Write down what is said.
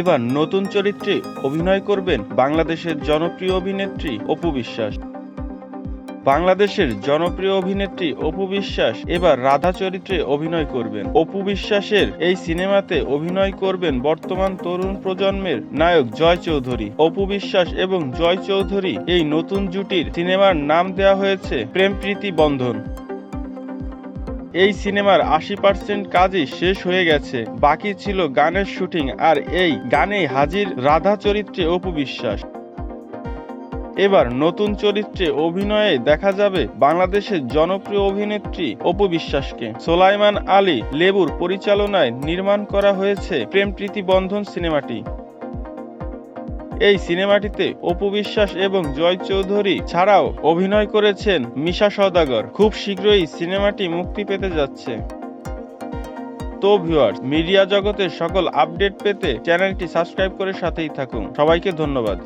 এবার নতুন চরিত্রে অভিনয় করবেন বাংলাদেশের জনপ্রিয় অভিনেত্রী অপু বিশ্বাস। বাংলাদেশের জনপ্রিয় অভিনেত্রী অপু বিশ্বাস এবার রাধা চরিত্রে অভিনয় করবেন। অপু বিশ্বাসের এই সিনেমাতে অভিনয় করবেন বর্তমান তরুণ প্রজন্মের নায়ক জয় চৌধুরী। অপু বিশ্বাস এবং জয় চৌধুরী এই নতুন জুটির সিনেমার নাম দেওয়া হয়েছে প্রেম প্রীতি বন্ধন। এই সিনেমার আশি পার্সেন্ট কাজই শেষ হয়ে গেছে। বাকি ছিল গানের শুটিং আর এই গানে হাজির রাধা চরিত্রে অপু বিশ্বাস। এবার নতুন চরিত্রে অভিনয়ে দেখা যাবে বাংলাদেশের জনপ্রিয় অভিনেত্রী অপু বিশ্বাসকে। সোলাইমান আলী লেবুর পরিচালনায় নির্মাণ করা হয়েছে প্রেম প্রীতি বন্ধন সিনেমাটি। এই সিনেমাটিতে অপু বিশ্বাস এবং জয় চৌধুরী ছাড়াও অভিনয় করেছেন মিশা সদাগর খুব শীঘ্রই সিনেমাটি মুক্তি পেতে যাচ্ছে। তো ভিউয়ার্স, মিডিয়া জগতের সকল আপডেট পেতে চ্যানেলটি সাবস্ক্রাইব করে সাথেই থাকুন। সবাইকে ধন্যবাদ।